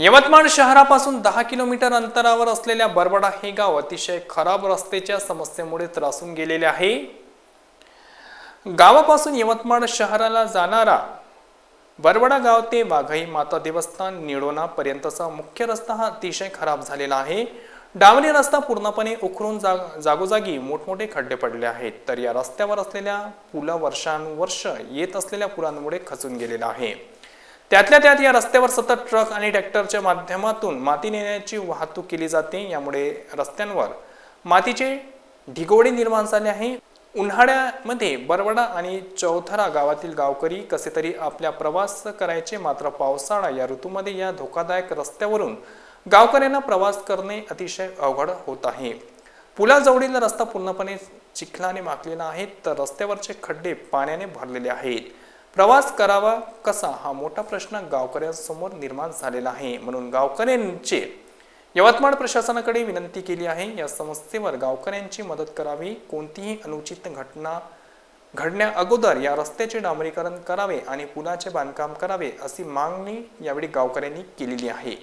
यवतमाळ शहरापासून दहा किलोमीटर अंतरावर असलेल्या बरबडा हे गाव अतिशय खराब रस्त्याच्या समस्येमुळे त्रासून गेलेले आहे. गावापासून यवतमाळ शहराला जाणारा बरबडा गाव ते वाघई माता देवस्थान निडोना पर्यंतचा मुख्य रस्ता हा अतिशय खराब झालेला आहे. डांबरी रस्ता पूर्णपणे उखरून जा जागोजागी मोठमोठे खड्डे पडले आहेत. तर या रस्त्यावर असलेल्या पुला वर्षानुवर्ष येत असलेल्या पुलांमुळे खचून गेलेला आहे. त्यातल्या त्यात या रस्त्यावर सतत ट्रक आणि ट्रॅक्टरच्या माध्यमातून माती नेण्याची वाहतूक केली जाते. यामुळे रस्त्यांवर मातीचे ढिगोडे निर्माण झाले आहे. उन्हाळ्यामध्ये बरवडा आणि चौथरा गावातील गावकरी कसे तरी आपल्या प्रवास करायचे मात्र पावसाळा या ऋतूमध्ये या धोकादायक रस्त्यावरून गावकऱ्यांना प्रवास करणे अतिशय अवघड होत आहे. पुलाजवळील रस्ता पूर्णपणे चिखलाने माखलेला आहे तर रस्त्यावरचे खड्डे पाण्याने भरलेले आहेत. प्रवास करावा कसा? हा मोठा प्रश्न गावकऱ्यांसमोर निर्माण झालेला आहे. म्हणून गावकऱ्यांचे यवतमाळ प्रशासनाकडे विनंती केली आहे. या समस्येवर गावकऱ्यांची मदत करावी. कोणतीही अनुचित घटना घडण्या अगोदर या रस्त्याचे डांबरीकरण करावे आणि पुलाचे बांधकाम करावे अशी मागणी यावेळी गावकऱ्यांनी केलेली आहे.